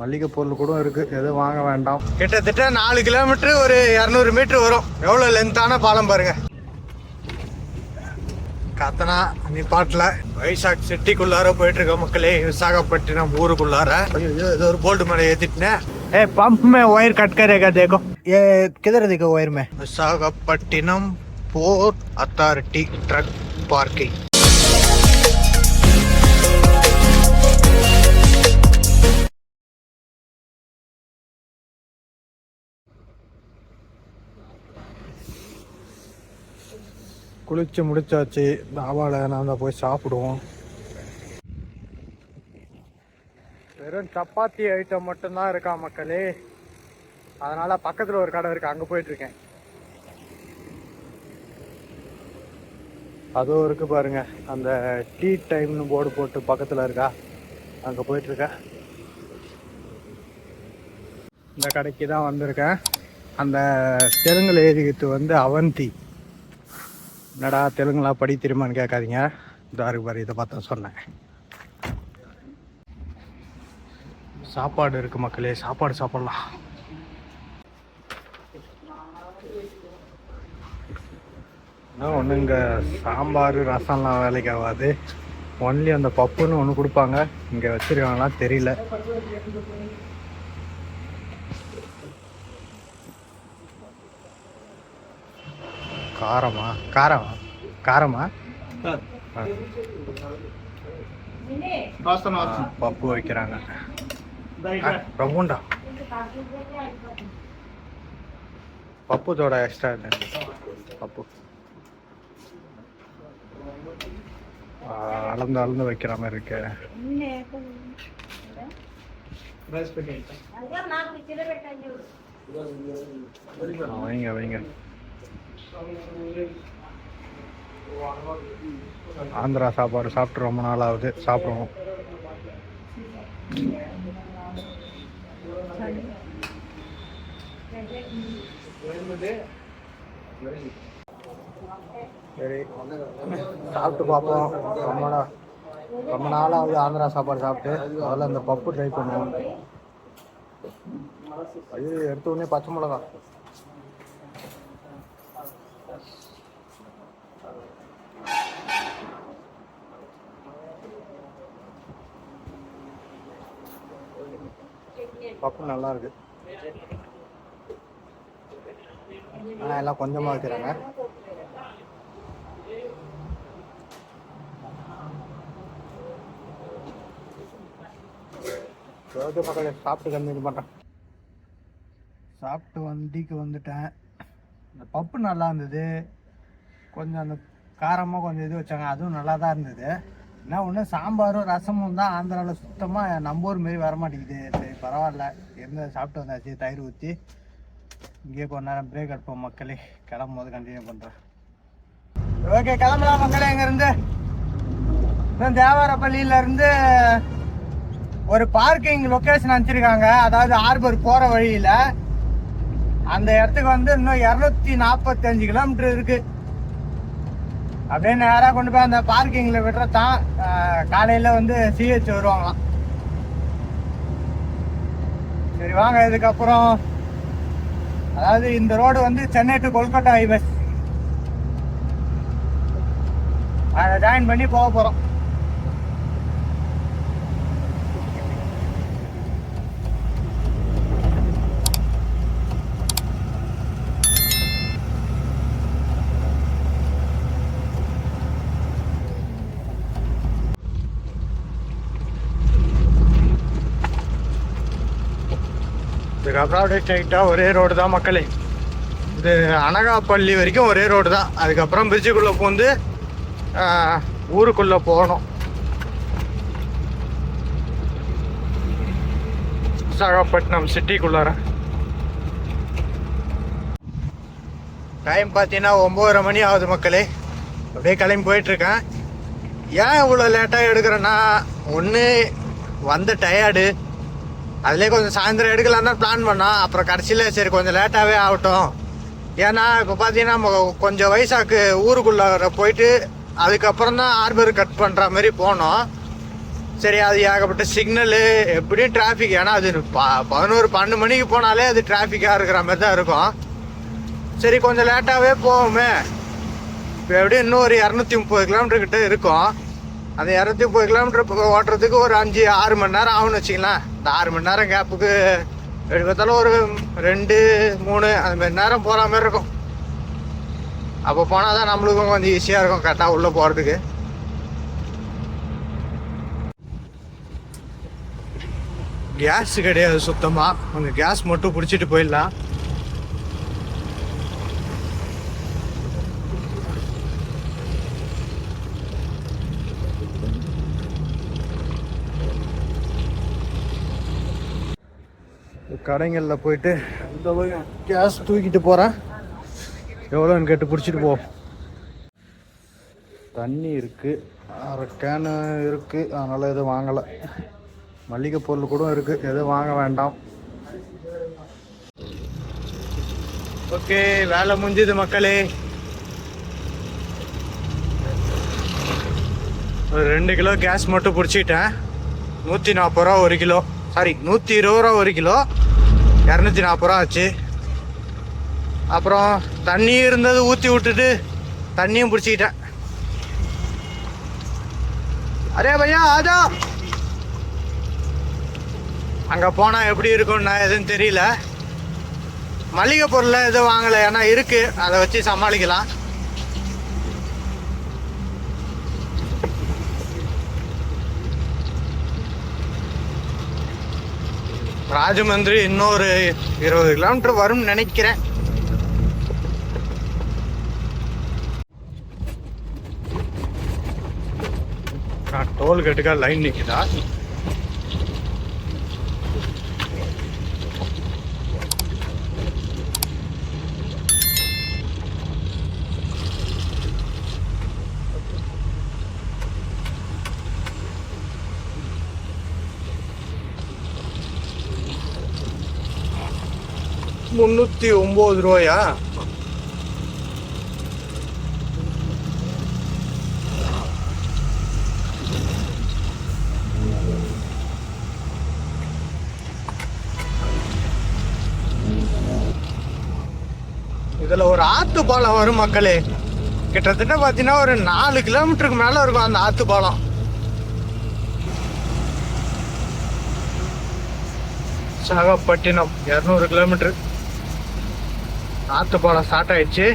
மளிகை பொருள் கூட இருக்கு. எதுவும் வாங்க வேண்டாம். கிட்டத்தட்ட நாலு கிலோமீட்டர் ஒரு இரநூறு மீட்டர் வரும். எவ்வளோ லென்த்தான பாலம் பாருங்க. கத்தனா நீ பாட்டில் வைசாக் சிட்டிக்குள்ளார போயிட்டு இருக்க மக்களே விசாகப்பட்டினம் ஊருக்குள்ளார. இது ஒரு போல்டு மேலே ஏற்றிட்டுனேன் ஏ பம்ப் ஒயர் கட் கரேகா ஏ கிதர் தேக்கோ wire Visakhapatnam port authority truck parking குளிச்சு முடிச்சாச்சு. தாபாவில் நான் தான் போய் சாப்பிடுவோம். வெறும் சப்பாத்தி ஐட்டம் மட்டும்தான் இருக்கா மக்களே? அதனால பக்கத்தில் ஒரு கடை இருக்கு அங்கே போயிட்டு இருக்கேன். அதுவும் இருக்கு பாருங்க. அந்த டீ டைம்னு போர்டு போட்டு பக்கத்தில் இருக்கா? அங்கே போயிட்டுருக்கேன் இந்த கடைக்கு தான் வந்திருக்கேன். அந்த தெலுங்குல எழுதிக்கிட்டு வந்து அவந்தி என்னடா தெலுங்குலாம் படி தெரியுமான்னு கேட்காதீங்க. தாருக்கு பாரு இதை பார்த்தா சொன்னேன். சாப்பாடு இருக்கு மக்களே சாப்பாடு சாப்பிட்லாம். சாப்பிடலாம் ஒன்று இங்கே சாம்பார் ரசம்லாம் வேலைக்கு ஆகாது. ஒன்லி அந்த பப்புன்னு ஒன்று கொடுப்பாங்க. இங்கே வச்சுருக்காங்களாம் தெரியல. காரமா? காரமா? காரமா? பப்பு வைக்கிறாங்க. ஆ, ரவுண்டா பப்பு தோட எக்ஸ்ட்ரா பப்பு. அளந்து அளந்து வைக்கிற மாதிரி இருக்கு. வைங்க வைங்க. ஆந்திரா சாப்பாடு சாப்பிட்டு ரொம்ப நாள் ஆகுது சாப்பிடுவோம். சரி சாப்பிட்டு பார்ப்போம். ரொம்ப நாள் ரொம்ப நாளாவது ஆந்திரா சாப்பாடு சாப்பிட்டு அதில் அந்த பப்பு ட்ரை பண்ணுவோம். ஐயோ எடுத்த உடனே பச்சை மிளகா பப்பு நல்லா இருக்கு ஆனால் எல்லாம் கொஞ்சமாக வைக்கிறாங்க. ஓகே சாப்பிட்டு கம்மி பண்ணுறேன் சாப்பிட்டு வண்டிக்கு வந்துட்டேன். இந்த பப்பு நல்லா இருந்தது. கொஞ்சம் அந்த காரமாக கொஞ்சம் இது வச்சாங்க. அதுவும் நல்லா தான் இருந்தது. என்ன ஒன்று சாம்பாரும் ரசமும் தான் ஆந்திராவில் சுத்தமாக நம்ம ஊர் மாரி வர மாட்டேங்குது சரி பரவாயில்ல. இருந்து சாப்பிட்டு வந்தாச்சு தயிர் ஊற்றி இங்கேயே கொஞ்ச நேரம் பிரேக் எடுப்போம் மக்களே. கிளம்பும் போது கண்டினியூ பண்ணுறேன் ஓகே கிளம்பலாம் மக்களே இங்கேருந்து. தேவாரப்பள்ளியில இருந்து ஒரு பார்க்கிங் லொக்கேஷன் அனுப்பிச்சிருக்காங்க. அதாவது ஹார்பர் போகிற வழியில். அந்த இடத்துக்கு வந்து இன்னும் இரநூத்தி நாற்பத்தஞ்சு கிலோமீட்டர் இருக்குது அப்படியே நேராக கொண்டு போய் அந்த பார்க்கிங்கில் விடுறதான் காலையில் வந்து சிஹெச் வருவாங்களாம். சரி வாங்க இதுக்கப்புறம் அதாவது இந்த ரோடு வந்து சென்னை டு கொல்கட்டா ஹைவேஸ் அதை ஜாயின் பண்ணி போக போகிறோம் இதுக்கப்புறம் அப்படியே ஸ்ட்ரைட்டாக ஒரே ரோடு தான் மக்களே. இது அனகாப்பள்ளி வரைக்கும் ஒரே ரோடு தான். அதுக்கப்புறம் பிரிட்ஜுக்குள்ளே பூந்து ஊருக்குள்ளே போகணும். விசாகப்பட்டினம் சிட்டிக்குள்ளார. டைம் பார்த்தீங்கன்னா ஒம்பதரை மணி ஆகுது மக்களே. அப்படியே கிளம்பி போயிட்டுருக்கேன். ஏன் இவ்வளோ லேட்டாக எடுக்கிறேன்னா ஒன்று வந்த டயர்டு அதுலேயே கொஞ்சம் சாயந்தரம் எடுக்கலாம் தான் பிளான் பண்ணோம். அப்புறம் கடைசியில் சரி கொஞ்சம் லேட்டாகவே ஆகட்டும். ஏன்னா இப்போ பார்த்தீங்கன்னா கொஞ்சம் வயசாக்கு ஊருக்குள்ளே போயிட்டு அதுக்கப்புறம் தான் ஆர்பர் கட் பண்ணுற மாதிரி போனோம். சரி அது ஏகப்பட்ட சிக்னலு எப்படியும் டிராஃபிக் ஏன்னா அது ப- பதினோரு பன்னெண்டு மணிக்கு போனாலே அது டிராஃபிக்காக இருக்கிற மாதிரி தான் இருக்கும். சரி கொஞ்சம் லேட்டாகவே போவோமே. இப்போ எப்படியும் இன்னும் ஒரு இரநூத்தி முப்பது கிலோமீட்டர் கிட்ட இருக்கும். அந்த இரநூத்தி முப்பது கிலோமீட்டர் ஓட்டுறதுக்கு ஒரு அஞ்சு ஆறு மணி நேரம் ஆகும்னு வச்சிங்களேன் அந்த ஆறு மணி நேரம் கேப்புக்கு எடுக்கத்தாலும் ஒரு ரெண்டு மூணு அந்த மாதிரி நேரம் போகிற மாதிரி இருக்கும். அப்போ போனால் தான் நம்மளுக்கும் கொஞ்சம் ஈஸியாக இருக்கும் கரெக்டாக உள்ளே போகிறதுக்கு கேஸ் கிடையாது சுத்தமாக கொஞ்சம் கேஸ் மட்டும் பிடிச்சிட்டு போயிடலாம். கடைங்களில் போயிட்டு இந்த கேஸ் தூக்கிட்டு போகிறேன் எவ்வளோன்னு கேட்டு பிடிச்சிட்டு போ. தண்ணி இருக்குது அரை கேனு இருக்குது அதனால் எதுவும் வாங்கலை. மளிகை பொருள் கூட இருக்குது எதுவும் வாங்க வேண்டாம். ஓகே வேலை முடிஞ்சுது மக்களே. ஒரு ரெண்டு கிலோ கேஸ் மட்டும் பிடிச்சிட்டேன். நூற்றி நாற்பது ரூபா ஒரு கிலோ. சாரி நூற்றி இருபது ரூபா ஒரு கிலோ. இரநூத்தி நாற்பது ரூபா ஆச்சு. அப்புறம் தண்ணி இருந்தது ஊற்றி விட்டுட்டு தண்ணியும் பிடிச்சிக்கிட்டேன். அரே பையா ஆதா. அங்கே போனால் எப்படி இருக்கும்னா எதுவும் தெரியல. மளிகை பொருளில் எதுவும் வாங்கலை ஏன்னா இருக்குது அதை வச்சு சமாளிக்கலாம். ராஜமந்திரி இன்னொரு இருபது கிலோமீட்டர் வரும்னு நினைக்கிறேன். டோல் கேட்டுக்கா லைன் நிற்குதா முந்நூற்றி ஒம்பது ரூபாயா இதில் ஒரு ஆத்து பாலம் வரும் மக்களே. கிட்டத்தட்ட பார்த்தீங்கன்னா ஒரு நாலு கிலோமீட்டருக்கு மேலே இருக்கும் அந்த ஆத்து பாலம் விசாகப்பட்டினம் இரநூறு கிலோமீட்டர். ஆற்று பாலம் ஸ்டார்ட் ஆயிடுச்சு.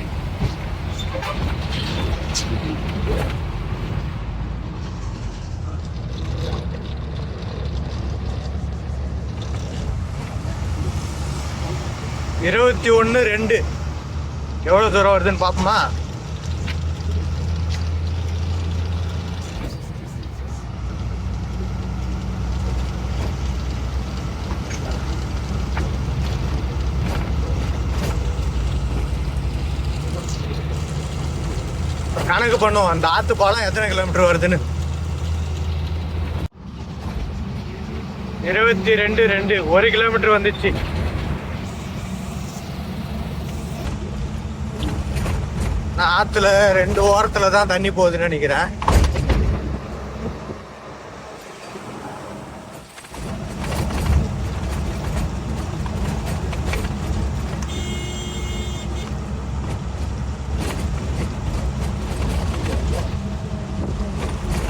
இருபத்தி ஒன்று ரெண்டு. எவ்வளோ தூரம் வருதுன்னு பார்ப்போமா? கணக்கு பண்ணுவோம் அந்த ஆத்து பாலம் எத்தனை கிலோமீட்டர் வருதுன்னு? இருபத்தி ரெண்டு ரெண்டு. ஒரு கிலோமீட்டர் வந்துச்சு. நான் ஆத்துல ரெண்டு ஓரத்துல தான் தண்ணி போகுதுன்னு நினைக்கிறேன்.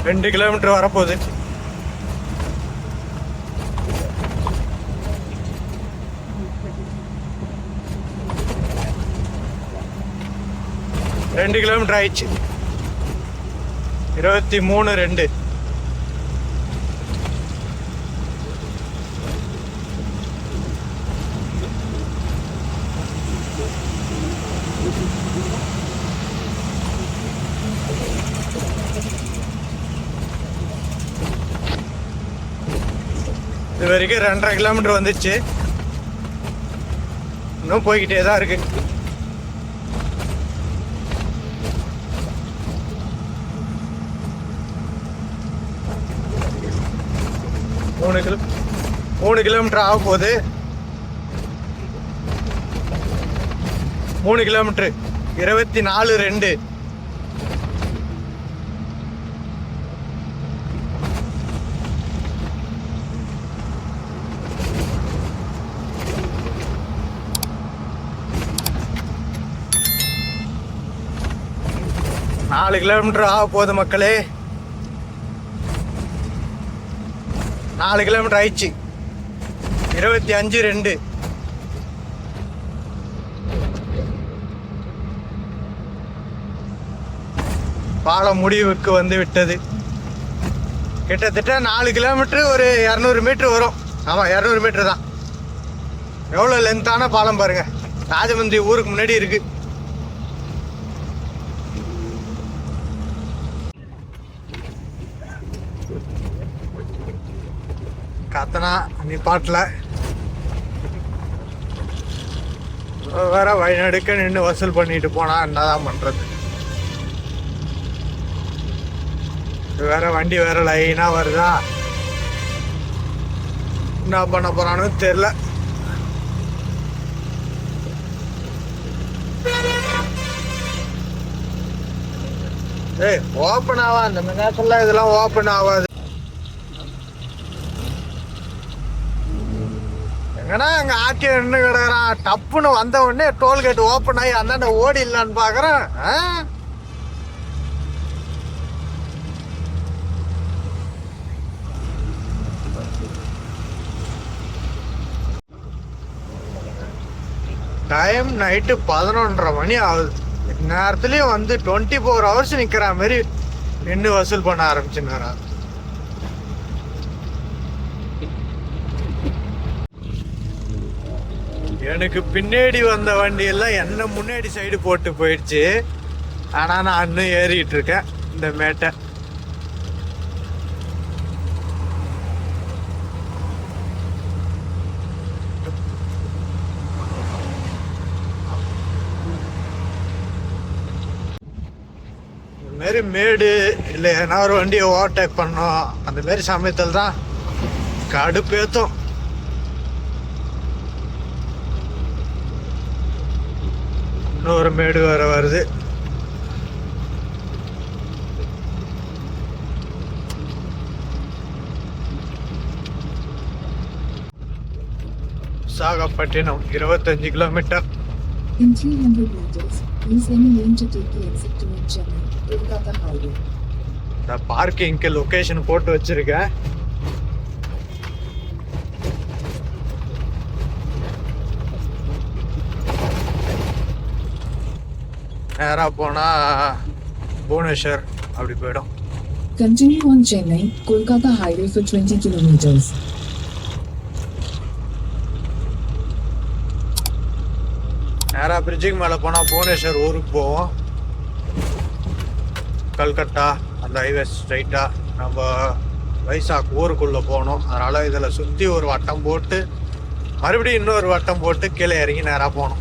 ரெண்டு கிலோமீட்டர் வரப்போகுது. ரெண்டு கிலோமீட்டர் ஆயிடுச்சு. இருபத்தி மூணு ரெண்டு. இது ரெண்டரை கிலோமீட்டர் வந்துச்சு. இன்னும் போய்கிட்டே தான் இருக்கு. மூணு கிலோ மூணு கிலோமீட்டர் ஆக போகுது. மூணு கிலோமீட்டர். இருபத்தி நாலு ரெண்டு. நாலு கிலோமீட்டர் ஆக போகுது மக்களே. நாலு கிலோமீட்டர் ஆயிடுச்சு. இருபத்தி அஞ்சு ரெண்டு. பாலம் முடிவுக்கு வந்து விட்டது. கிட்டத்தட்ட நாலு கிலோமீட்டர் ஒரு இரநூறு மீட்டர் வரும். ஆமாம் இரநூறு மீட்டர் தான். எவ்வளோ லென்த்தான பாலம் பாருங்க. ராஜமந்திரி ஊருக்கு முன்னாடி இருக்கு. கத்தனா நீ பாட்டில். வேற வழிநடுக்க நின்று வசூல் பண்ணிட்டு போனா என்னதான் பண்றது? இது வேற வண்டி வேற லைனா வருதா? என்ன பண்ண போறானு தெரியல ஏய் ஓப்பன் ஆவா? அந்த நேரத்துல இதெல்லாம் ஓப்பன் ஆகாது ஏன்னா அங்கே ஆக்கி நின்று கிடக்குறான்? டப்புன்னு வந்த உடனே டோல்கேட் ஓப்பன் ஆகி அந்தாண்ட ஓடி இல்லைன்னு ஆ? டைம் நைட்டு பதினொன்றரை மணி ஆகுது. நேரத்துலேயும் வந்து டுவெண்ட்டி ஃபோர் ஹவர்ஸ் நிற்கிற மாதிரி நின்று வசூல் பண்ண ஆரம்பிச்சுன்னாரா எனக்கு பின்னாடி வந்த வண்டி எல்லாம் என்ன முன்னாடி சைடு போட்டு போயிடுச்சு. ஆனா நான் இன்னும் ஏறிட்டு இருக்கேன். இந்த மேட்டை. இந்த மாரி மேடு இல்லை ஏன்னா ஒரு வண்டியை ஓவர்டேக் பண்ணோம் அந்த மாரி சமயத்தில் தான் கடுப்பேத்தும் இன்னொரு மேடு வேற வருது. விசாகப்பட்டினம் இருபத்தஞ்சு kilometre. In 300 meters, please any lane to take the exit toward Chennai, Kolkata Highway. இந்த பார்க்கிங்க்கு லொகேஷன் போட்டு வச்சிருக்கேன். நேராக போனால் புவனேஸ்வர் அப்படி போயிடும். Continue on Chennai, Kolkata Highway for 20 kilometers. நேராக பிரிட்ஜுக்கு மேலே போனால் புவனேஸ்வர் ஊருக்கு போவோம். கல்கட்டா அந்த ஹைவே ஸ்ட்ரைட்டாக நம்ம வைசாக் ஊருக்குள்ளே போகணும். அதனால் இதில் சுற்றி ஒரு வட்டம் போட்டு மறுபடியும் இன்னொரு வட்டம் போட்டு கீழே இறங்கி நேராக போகணும்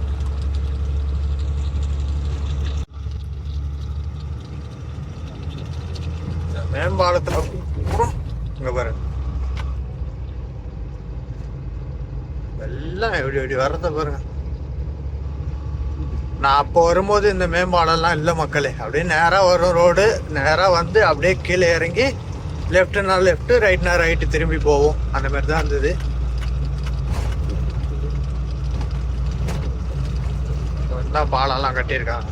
இந்த மேம்பாலத்தில் இங்கே பாரு. எல்லாம் எப்படி எப்படி வர்றத பாருங்க. நான் அப்போ வரும்போது இந்த மேம்பாலம்லாம் இல்லை மக்களே. அப்படியே நேராக வரும் ரோடு நேராக வந்து அப்படியே கீழே இறங்கி லெஃப்ட்னா லெஃப்ட்டு ரைட்னா ரைட்டு திரும்பி போவோம். அந்த மாதிரி தான் இருந்தது. தான் பாலம்லாம் கட்டியிருக்காங்க.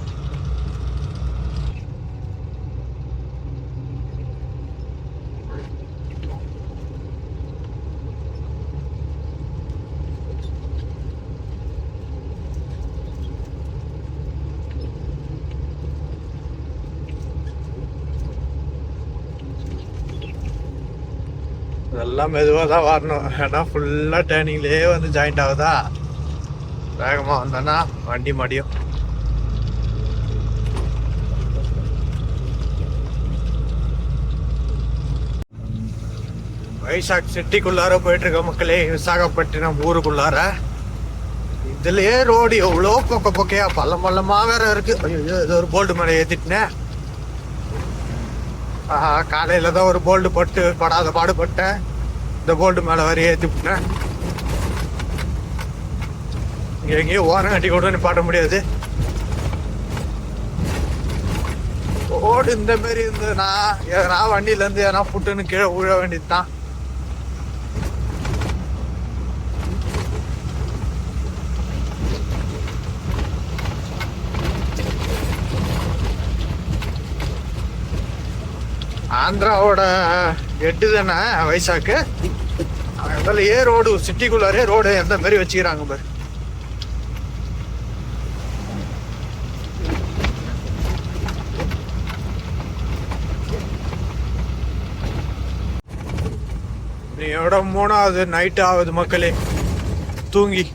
எல்லாம் மெதுவாக தான் வரணும். ஏன்னா ஃபுல்லாக டேர்னிங்லேயே வந்து ஜாயிண்ட் ஆகுதா? வேகமாக வந்தோன்னா வண்டி மடியும். வைசாக் சிட்டிக்குள்ளார போயிட்டு இருக்க மக்களே விசாகப்பட்டினம் ஊருக்குள்ளார. இதுலயே ரோடு எவ்வளோ பொக்க பொக்கையா பள்ளம் பள்ளமா வேற இருக்கு. ஐயோ ஏதோ ஒரு போல்டு மேலே ஏத்திட்டேன். ஆஹா காலையில தான் ஒரு போல்டு போட்டு படாத பாடுபட்டேன். இந்த கோல்டு மேலே வரி ஏற்றி விட்டேன் இங்கே எங்கேயும் ஓரம் கட்டி கூட நிப்பாட்ட முடியாது. ரோடு இந்த மாரி இருந்ததுன்னா எதனா வண்டியில இருந்து எதனா புட்டுன்னு கீழே விழ வேண்டியது தான் ஆந்திராவோட எட்டு தானே வைசாக்கு? அதுலேயே ரோடு சிட்டிக்குள்ளாரே ரோடு எந்த மாதிரி வச்சுக்கிறாங்க பாரு. நீயோட மூணாவது நைட் ஆகுது மக்களே. தூங்கி.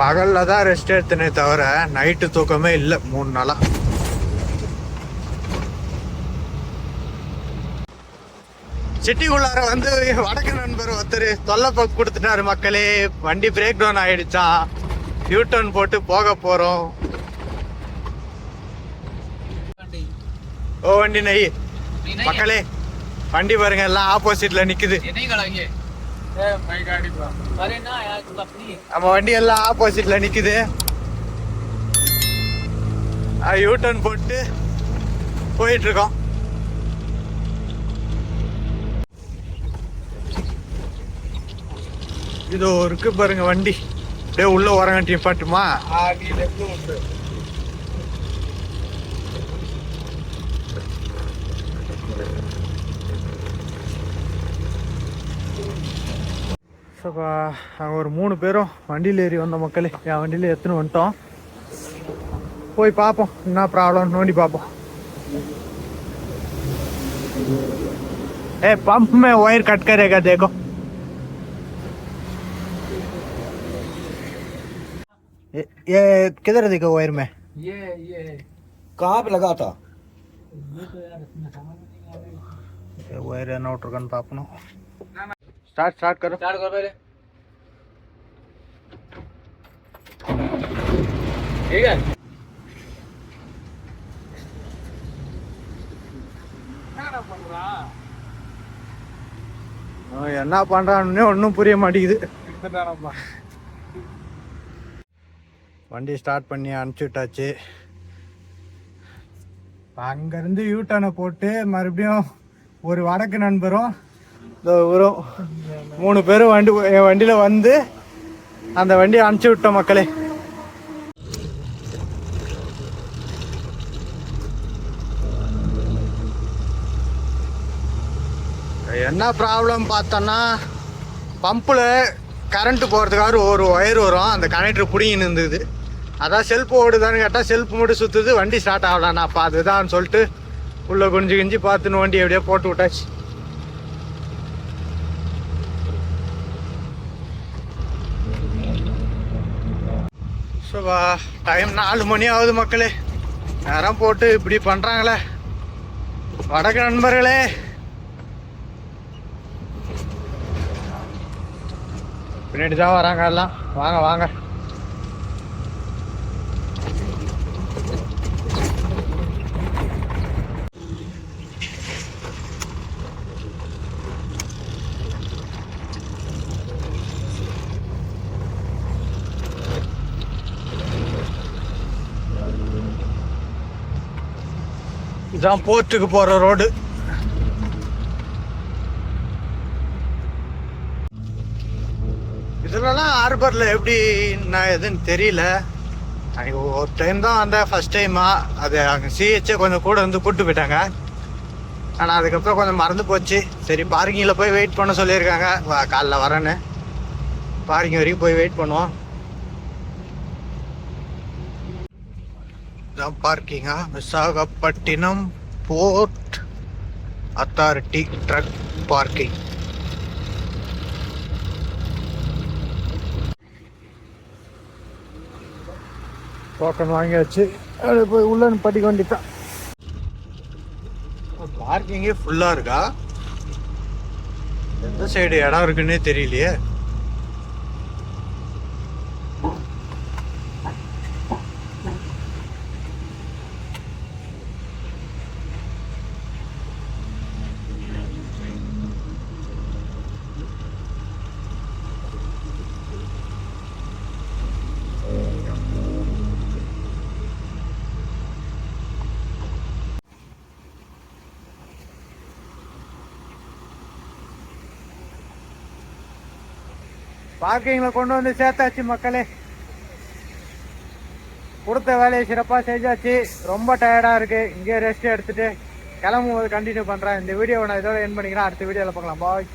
பகல்ல தான் ரெஸ்ட் எடுத்தனே தவிர நைட்டு தூக்கமே இல்லை மூணு நாளா. சிட்டிக்குள்ளார வந்து வடக்கு நண்பர் ஒருத்தர் தொல்லை கொடுத்துட்டாரு மக்களே. வண்டி பிரேக் டவுன் ஆயிடுச்சான் யூ டர்ன் போட்டு போக போறோம். ஓ வண்டி நெய். மக்களே வண்டி பாருங்க எல்லாம் ஆப்போசிட்ல நிக்குது. நம்ம வண்டி எல்லாம் ஆப்போசிட்ல நிக்குது. யூ டர்ன் போட்டு போயிட்டு இருக்கோம். இதோ இருக்கு பாருங்க வண்டி அப்படியே உள்ள உரங்கட்டி பாட்டுமா சப்பா நாங்கள் ஒரு மூணு பேரும் வண்டியில் ஏறி வந்த மக்களே என் வண்டியில் எடுத்துன்னு வந்துட்டோம் போய் பார்ப்போம் என்ன ப்ராப்ளம் நோண்டி பார்ப்போம் ए पंप में वायर कट करेगा देखो ये, ये किधर है देखो वायर में ये ये कहाँ पे लगा था ये वायर है नोटर गन पापनो स्टार्ट स्टार्ट करो स्टार्ट कर पहले ठीक है அவன் என்ன பண்றான்னு ஒன்றும் புரிய மாட்டேங்குது வண்டி ஸ்டார்ட் பண்ணி அனுப்பிச்சி விட்டாச்சு அங்கேருந்து யூட்டனை போட்டு மறுபடியும் ஒரு வடக்கு நண்பரும் இதோ இவரும் மூணு பேரும் வண்டி என் வண்டியில் வந்து அந்த வண்டியை அனுப்பிச்சி விட்டோம் மக்களே. என்ன ப்ராப்ளம் பார்த்தோன்னா பம்பில் கரண்ட்டு போகிறதுக்காக ஒரு ஒயர் வரும். அந்த கனெக்டர் பிடிங்கின்னு இருந்தது. அதான் செல்ஃப் ஓடுதான்னு கேட்டால் செல்ஃப் மட்டும் சுற்றுது வண்டி ஸ்டார்ட் ஆகலாம் அப்போ அதுதான் சொல்லிட்டு உள்ளே குஞ்சு குஞ்சு பார்த்துன்னு வண்டி எப்படியோ போட்டு விட்டாச்சு. ஸோவா டைம் நாலு மணி ஆகுது மக்களே. நேரம் போட்டு இப்படி பண்ணுறாங்களே வடக்கு நண்பர்களே. பின்னாடி தான் வராங்க எல்லாம். வாங்க வாங்க. இதான் போர்ட்டுக்கு போற ரோடு. இதுலலாம் எப்படி நான் எதுன்னு தெரியல. அன்னைக்கு ஒரு டைம் தான் வந்தேன் ஃபர்ஸ்ட் டைமா அது அங்கே சிஹெச்சே கொஞ்சம் கூட வந்து கூப்பிட்டு போயிட்டாங்க. ஆனால் அதுக்கப்புறம் கொஞ்சம் மறந்து போச்சு. சரி பார்க்கிங்கில் போய் வெயிட் பண்ண சொல்லியிருக்காங்க. வா காலைல வரேன்னு. பார்க்கிங் வரைக்கும் போய் வெயிட் பண்ணுவோம். இதான் பார்க்கிங்கா Visakhapatnam port authority truck parking token வாங்கியாச்சு. அது போய் உள்ள படிக்க வேண்டியதான் பார்க்கிங்கே ஃபுல்லாக இருக்கா? எந்த சைடு இடம் இருக்குன்னே தெரியலையே. பார்க்கிங்கில் கொண்டு வந்து சேர்த்தாச்சு மக்களே. கொடுத்த வேலையை சிறப்பாக செஞ்சாச்சு. ரொம்ப டயர்டாக இருக்குது இங்கே ரெஸ்ட் எடுத்துகிட்டு கிளம்பும் போது கண்டினியூ பண்ணுறேன் இந்த வீடியோவை நான் இதோட என் பண்ணிக்கிறேன். அடுத்த வீடியோவில் பார்க்கலாம். பாய்